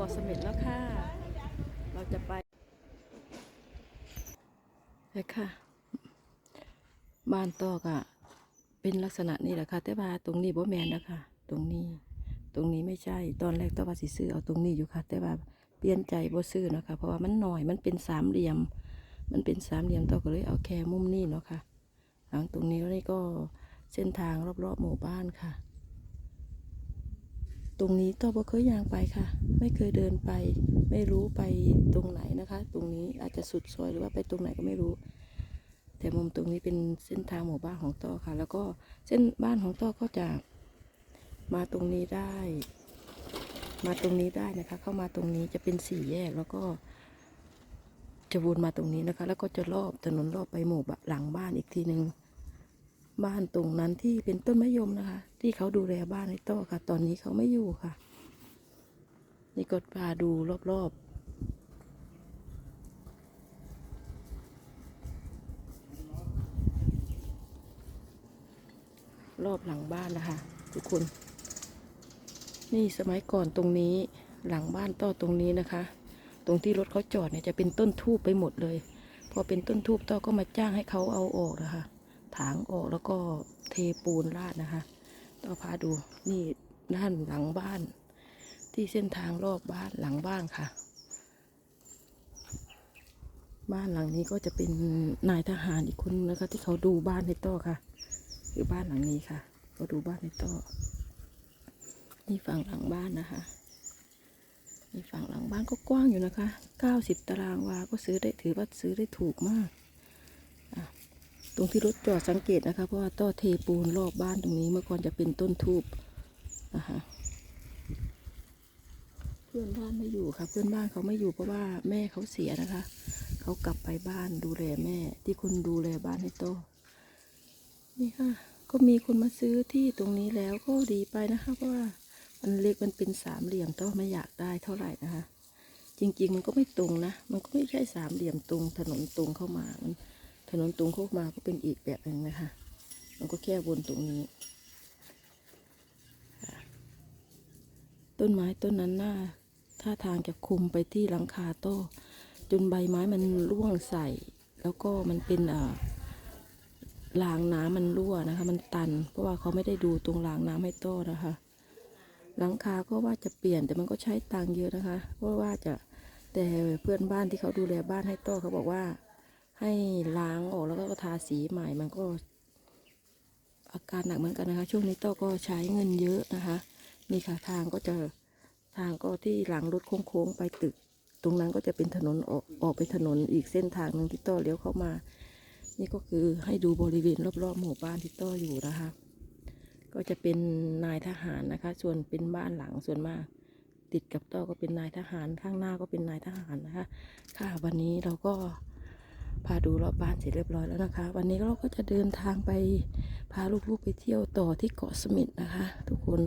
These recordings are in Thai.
บอสเมตแล้วค่ะ เราจะไปเลยค่ะ บ้านตอกอะเป็นลักษณะนี้แหละค่ะ แต่ว่าตรงนี้บ่แมนนะคะตรงนี้ ตรงนี้ไม่ใช่ ตอนแรกต้องว่าสิซื้อเอาตรงนี้อยู่ค่ะ แต่ว่าเปลี่ยนใจบ่ซื้อนะคะ เพราะว่ามันหน่อย มันเป็นสามเหลี่ยม มันเป็นสามเหลี่ยมตอก็เลยเอาแค่มุมนี้เนาะค่ะ หลังตรงนี้แล้วนี่ก็เส้นทางรอบๆหมู่บ้านค่ะ ตรงนี้ต่อบ่เคยย่างไปค่ะ ไม่เคยเดินไป ไม่รู้ไปตรงไหนนะคะ ตรงนี้อาจจะสุดซอยหรือว่าไปตรงไหนก็ไม่รู้ แต่มุมตรงนี้เป็นเส้นทางหมู่บ้านของต้อค่ะ แล้วก็เส้นบ้านของต้อก็จะมาตรงนี้ได้ มาตรงนี้ได้นะคะ เข้ามาตรงนี้จะเป็นสี่แยกแล้วก็ จะวนมาตรงนี้นะคะ แล้วก็จะรอบถนนรอบไปหมู่บ้านหลังบ้านอีกทีหนึ่ง บ้านตรงนั้นที่เป็นต้นมะยมนะคะ ที่เขาดูแลบ้านให้ต้อค่ะ ตอนนี้เขาไม่อยู่ค่ะ นี่ก็พาดูรอบๆรอบหลังบ้านนะคะ ทุกคน นี่สมัยก่อนตรงนี้หลังบ้านต้อตรงนี้นะคะ ตรงที่รถเขาจอดเนี่ยจะเป็นต้นทูบไปหมดเลย พอเป็นต้นทูบต้อก็มาจ้างให้เขาเอาออกนะคะ ถางออกแล้วก็เทปูนราดนะคะต้อพาดูนี่ด้านหลังบ้าน ที่เส้นทางรอบบ้านหลังบ้านค่ะ บ้านหลังนี้ก็จะเป็นนายทหารอีกคนนึงนะคะ ที่เขาดูบ้านในต้อค่ะ คือบ้านหลังนี้ค่ะก็ดูบ้านในต้อนี่ฝั่งหลังบ้านนะคะนี่ฝั่งหลังบ้านก็กว้างอยู่นะคะ 90 ตารางวา ก็ซื้อได้ถือว่าซื้อได้ถูกมาก ตรงที่รถจอดสังเกตนะคะ เพราะว่าต้อเทปูนรอบบ้านตรงนี้เมื่อก่อนจะเป็นต้นทูบนะคะเพื่อนบ้านไม่อยู่ค่ะเพื่อนบ้านเขาไม่อยู่เพราะว่าแม่เขาเสียนะคะ เขากลับไปบ้านดูแลแม่ ที่คนดูแลบ้านให้โตอนี่ค่ะ ก็มีคนมาซื้อที่ตรงนี้แล้วก็ดีไปนะคะเพราะว่ามันเล็กมันเป็นสามเหลี่ยมต้อไม่อยากได้เท่าไหร่นะคะ จริง ๆ มันก็ไม่ตรงนะ มันก็ไม่ใช่สามเหลี่ยมตรงถนนตรงเข้ามามัน ถนนตรงเข้ามาก็เป็นอีกแบบหนึ่งนะคะ มันก็แค่วนตรงนี้ ต้นไม้ต้นนั้นน่าท่าทางจะคุมไปที่หลังคาโต้จนใบไม้มันร่วงใส่ แล้วก็มันเป็นอ่ารางน้ำมันรั่วนะคะ มันตัน เพราะว่าเขาไม่ได้ดูตรงรางน้ำให้โต้นะคะ หลังคาก็ว่าจะเปลี่ยนแต่มันก็ใช้ตังเยอะนะคะ เพราะว่าจะแต่เพื่อนบ้านที่เขาดูแลบ้านให้โต้เขาบอกว่า ให้ล้างออกแล้วก็ทาสีใหม่มันก็อาการหนักเหมือนกันนะคะ ช่วงนี้โต้ก็ใช้เงินเยอะนะคะนี่ค่ะทางก็จะทางก็ที่หลังรถโค้งๆไปตึก ตรงนั้นก็จะเป็นถนนออกออกไปถนนอีกเส้นทางหนึ่งที่ต้อเลี้ยวเข้ามา นี่ก็คือให้ดูบริเวณรอบๆหมู่บ้านที่ต้ออยู่นะคะ ก็จะเป็นนายทหารนะคะ ส่วนเป็นบ้านหลังส่วนมาก ติดกับต้อก็เป็นนายทหารข้างหน้าก็เป็นนายทหารนะคะ ค่ะวันนี้เราก็ พาดูรอบบ้านเสร็จเรียบร้อยแล้วนะคะ วันนี้เราก็จะเดินทางไปพาลูกๆไปเที่ยวต่อที่เกาะสมิทนะคะ ทุกคน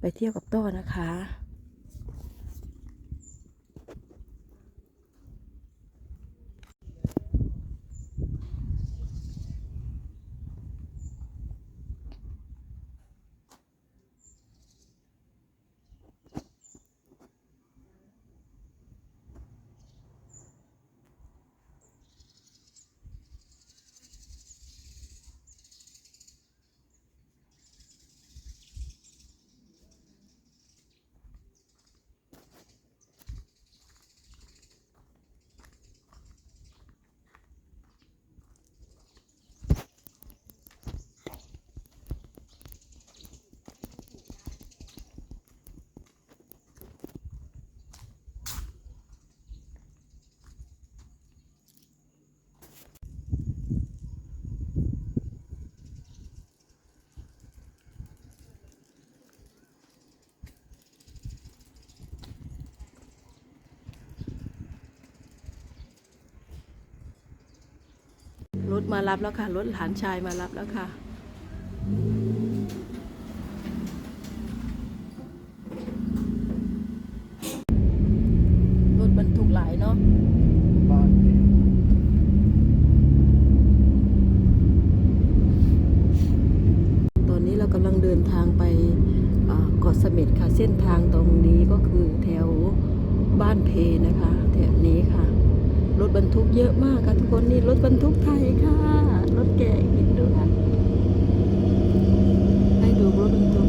ไปเที่ยวกับต้อนะคะ รถ มารับแล้วค่ะ รถหลานชายมารับแล้วค่ะ รถบรรทุกหลายเนาะบ้านที่ตอนนี้เรากำลังเดินทางไปเกาะเสม็ดค่ะ เส้นทางตรงนี้ก็คือแถวบ้านเพนะคะ แถบนี้ค่ะ รถบรรทุกเยอะมากค่ะทุกคนนี่รถบรรทุกไทยค่ะ รถแกะหินด้วยให้ดูรถบรรทุก ร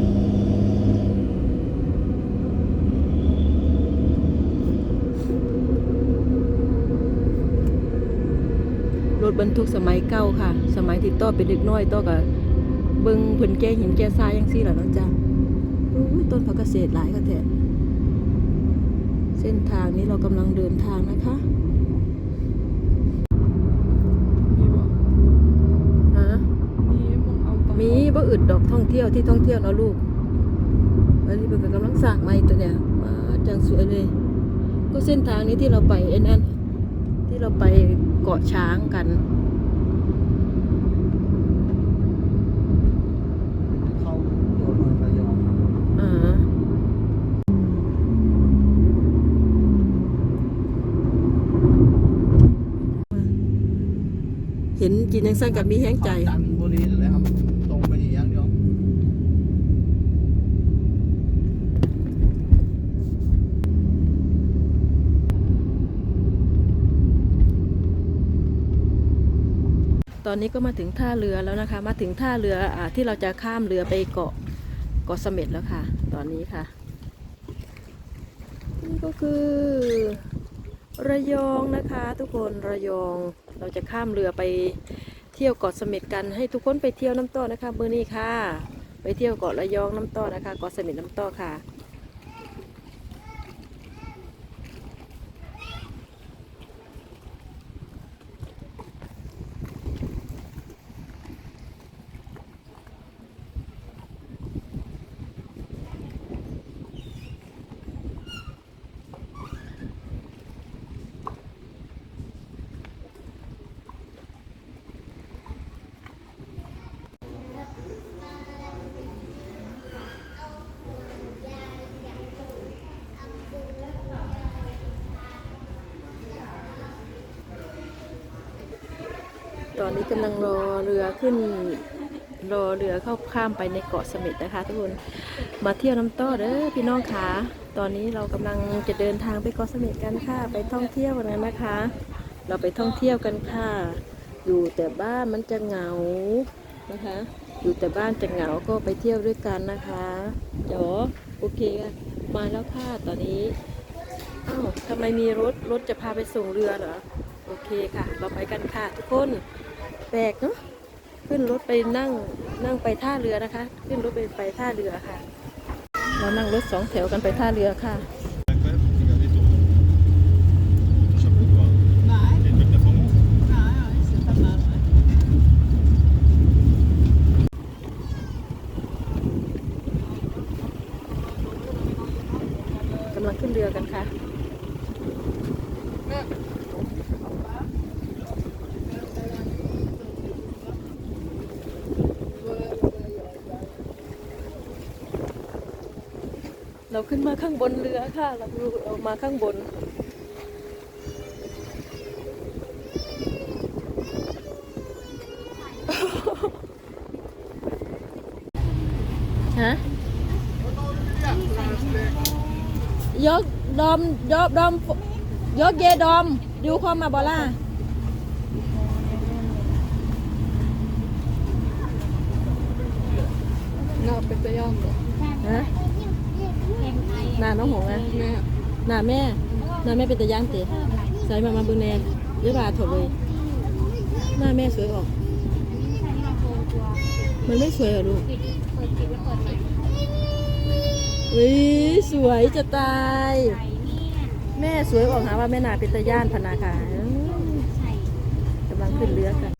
ถ บรรทุกสมัยเก่าค่ะ สมัยที่ต้อเป็นเด็กน้อยต้อกับเบิ่งเพิ่นแก่หินแก่ทรายยังซี่ล่ะเนาะจ้ะอุ้ยต้นผักเกษตรหลายก็แท้เส้นทางนี้เรากำลังเดินทางนะคะมีบ่ฮะมีมองเอาตอนมีบ่อึดดอกท่องเที่ยวที่ท่องเที่ยวเนาะลูกอันนี้เพิ่นก็กำลังสร้างใหม่ตัวเนี่ยมาจังสวยเลย ก็เส้นทางนี้ที่เราไปไอ้นั่น ที่เราไปเกาะช้างกันเข้าตัวเมืองระยองครับอ่าเห็นกินยังสั้นกับมีแห้งใจจันทบุรีนั่นแหละครับ ตรงไปนี่อย่างเดียว ตอนนี้ก็มาถึงท่าเรือแล้วนะคะ มาถึงท่าเรืออาที่เราจะข้ามเรือไปเกาะเกาะเสม็ดแล้วค่ะ ตอนนี้ค่ะ นี่ก็คือ ระยองนะคะ ทุกคนระยองเราจะข้ามเรือไปเที่ยวเกาะเสม็ดกันให้ทุกคนไปเที่ยวน้ำต้อนะคะเบอร์นี้ค่ะ ไปเที่ยวเกาะระยองน้ำต้อนะคะเกาะเสม็ดน้ำต้อค่ะ ตอนนี้กำลังรอเรือขึ้น รอเรือเข้าข้ามไปในเกาะเสม็ดนะคะ ทุกคน มาเที่ยวน้ำต้อเด้อพี่น้องคะตอนนี้เรากำลังจะเดินทางไปเกาะเสม็ดกันค่ะ ไปท่องเที่ยวกันนะคะ เราไปท่องเที่ยวกันค่ะ อยู่แต่บ้านมันจะเหงานะคะ อยู่แต่บ้านจะเหงาก็ไปเที่ยวด้วยกันนะคะเดี๋ยวโอเคค่ะมาแล้วค่ะตอนนี้อ้าวทำไมมีรถ รถจะพาไปส่งเรือเหรอ โอเคค่ะ เราไปกันค่ะทุกคน ปลกเนาะขึ้นรถไปนั่งนั่งไปท่าเรือนะคะ ขึ้นรถไปไปท่าเรือค่ะ เรานั่งรถสองแถวกันไปท่าเรือค่ะ Regardez ton, ton chapeau, quoi. C'est une belle performance. c'est pas mal. ouais. กำลังขึ้นเรือกันค่ะ เราขึ้น มาข้างบนเรือค่ะ เราเอามาข้างบน ฮะยกดอมยกดอมยกเยดอมดูความมาบอล่าเนาะเป็นตัวย่อมเหรอฮะ หน้าน้องหงอะแม่หน้าแม่หน้าแม่เป็นตะย่างเตะใส่มามาบุญแนนเยอะบาถดเลย หน้าแม่สวยออก มันไม่สวยเหรอลูกวิสวยจะตาย แม่สวยออกหาว่าแม่นาเป็นตะย่านพนาค่ะอืมกำลังขึ้นเรือค่ะ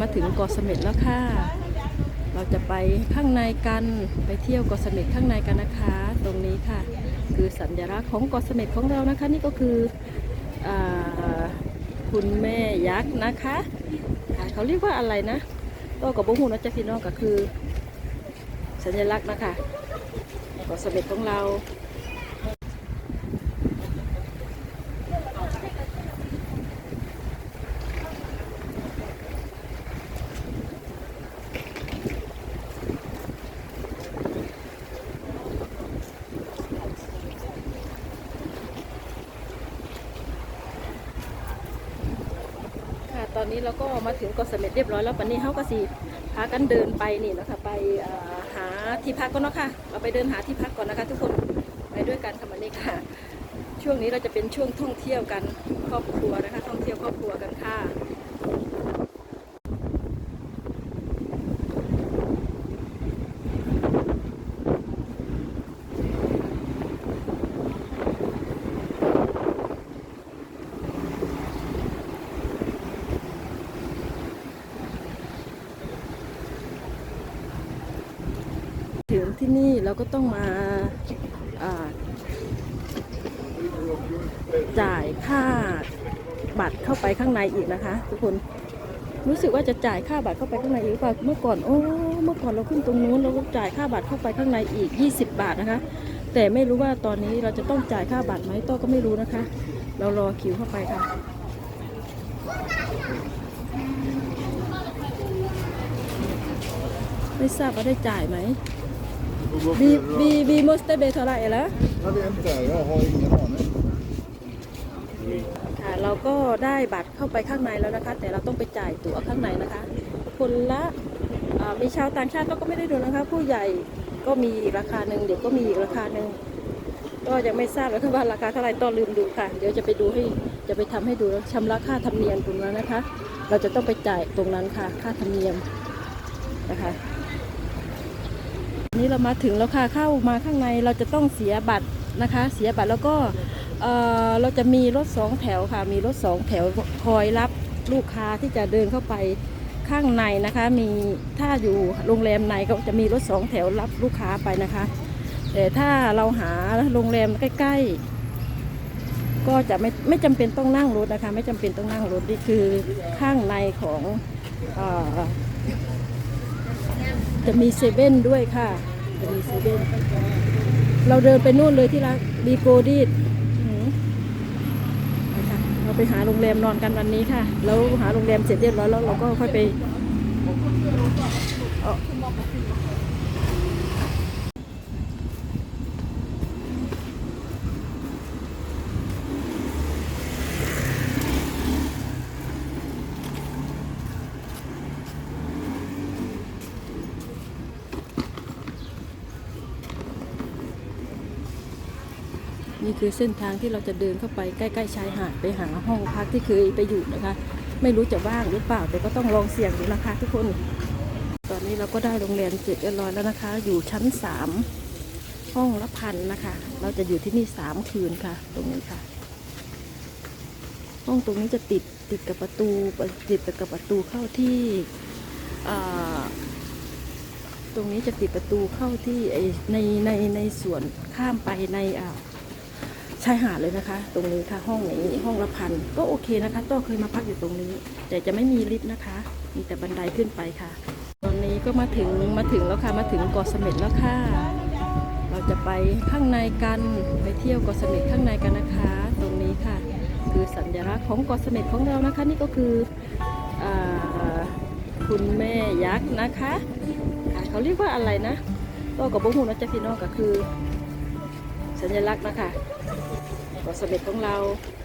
มาถึงเกาะเสม็ดแล้วค่ะ เราจะไปข้างในกันไปเที่ยวเกาะเสม็ดข้างในกันนะคะ ตรงนี้ค่ะ คือสัญลักษณ์ของเกาะเสม็ดของเรานะคะ นี่ก็คืออคุณแม่ยักษ์นะคะเขาเรียกว่าอะไรนะก็กับบุ้งหูนะจ๊ะพี่น้องก็คือ สัญลักษณ์นะคะเกาะเสม็ดของเรา ค่ะ ตอนนี้เราก็มาถึงเกาะเสม็ดเรียบร้อยแล้วปันนี้เขาก็สีพากันเดินไปนี่นะคะไปหาที่พักก่อนเนาะค่ะเราไปเดินหาที่พักก่อนนะคะ ทุกคนไปด้วยกันค่ะวันนี้ค่ะ ช่วงนี้เราจะเป็นช่วงท่องเที่ยวกันครอบครัวนะคะ ท่องเที่ยวครอบครัวกันค่ะ ที่นี่เราก็ต้องมาจ่ายค่าบัตรเข้าไปข้างในอีกนะคะ ทุกคนรู้สึกว่าจะจ่ายค่าบัตรเข้าไปข้างในอีกหรือเปล่าเมื่อก่อนโอ้เมื่อก่อนเราขึ้นตรงนู้นเราก็จ่ายค่าบัตรเข้าไปข้างในอีก 20 บาทนะคะ แต่ไม่รู้ว่าตอนนี้เราจะต้องจ่ายค่าบัตรไหมต้อก็ไม่รู้นะคะ เรารอคิวเข้าไปค่ะไม่ทราบว่าได้จ่ายไหม Vi, vi, vi måste betala eller? Jag vet inte, jag har ingen aning. ค่ะเราก็ได้บัตรเข้าไปข้างในแล้วนะคะ แต่เราต้องไปจ่ายตั๋วข้างในนะคะ คนละอ่ามีชาวต่างชาติก็ไม่ได้ดูนะคะ ผู้ใหญ่ก็มีอีกราคาหนึ่งเด็กก็มีอีกราคาหนึ่งก็ยังไม่ทราบเลยค่ะว่าราคาเท่าไหร่ต้องลืมดูค่ะ เดี๋ยวจะไปดูให้จะไปทำให้ดูชำระค่าธรรมเนียมตรงนั้นนะคะ เราจะต้องไปจ่ายตรงนั้นค่ะ ค่าธรรมเนียมนะคะ นี่เรามาถึงแล้วค่ะเข้ามาข้างในเราจะต้องเสียบัตรนะคะ เสียบัตรแล้วก็เอ่อเราจะมีรถสองแถวค่ะ มีรถสองแถวคอยรับลูกค้าที่จะเดินเข้าไปข้างในนะคะ มีถ้าอยู่โรงแรมในก็จะมีรถสองแถวรับลูกค้าไปนะคะ แต่ถ้าเราหาโรงแรมใกล้ ๆ ก็จะไม่ไม่จำเป็นต้องนั่งรถนะคะ ไม่จำเป็นต้องนั่งรถนี่คือข้างในของเออ จะมีเซเว่นด้วยค่ะ จะมีเซเว่นเราเดินไปนู่นเลยที่ร้านบีโกดีดเราไปหาโรงแรมนอนกันวันนี้ค่ะ แล้วหาโรงแรมเสร็จเรียบร้อยแล้วเราก็ค่อยไป คือเส้นทางที่เราจะเดินเข้าไปใกล้ ๆ ชายหาดไปหาห้องพักที่เคยไปอยู่นะคะ ไม่รู้จะว่างหรือเปล่าแต่ก็ต้องลองเสี่ยงดูนะคะทุกคน ตอนนี้เราก็ได้โรงแรมเสร็จเรียบร้อยแล้วนะคะ อยู่ชั้นสามห้องละพันนะคะ เราจะอยู่ที่นี่สามคืนค่ะ ตรงนี้ค่ะ ห้องตรงนี้จะติดติดกับประตูติดกับประตูเข้าที่ตรงนี้จะติดประตูเข้าที่ในในในส่วนข้ามไปในอ่า ชายหาดเลยนะคะ ตรงนี้ค่ะห้องนี้ห้องละพันก็โอเคนะคะต้อเคยมาพักอยู่ตรงนี้ แต่จะไม่มีลิฟต์นะคะ มีแต่บันไดขึ้นไปค่ะ ตอนนี้ก็มาถึงมาถึงแล้วค่ะมาถึงเกาะเสม็ดแล้วค่ะ เราจะไปข้างในกันไปเที่ยวเกาะเสม็ดข้างในกันนะคะ ตรงนี้ค่ะ คือสัญลักษณ์ของเกาะเสม็ดของเรานะคะ นี่ก็คืออคุณแม่ยักษ์นะคะคะเขาเรียกว่าอะไรนะก็กับบุ้งหูนะจ๊ะพี่น้องก็คือ สัญลักษณ์นะคะ เก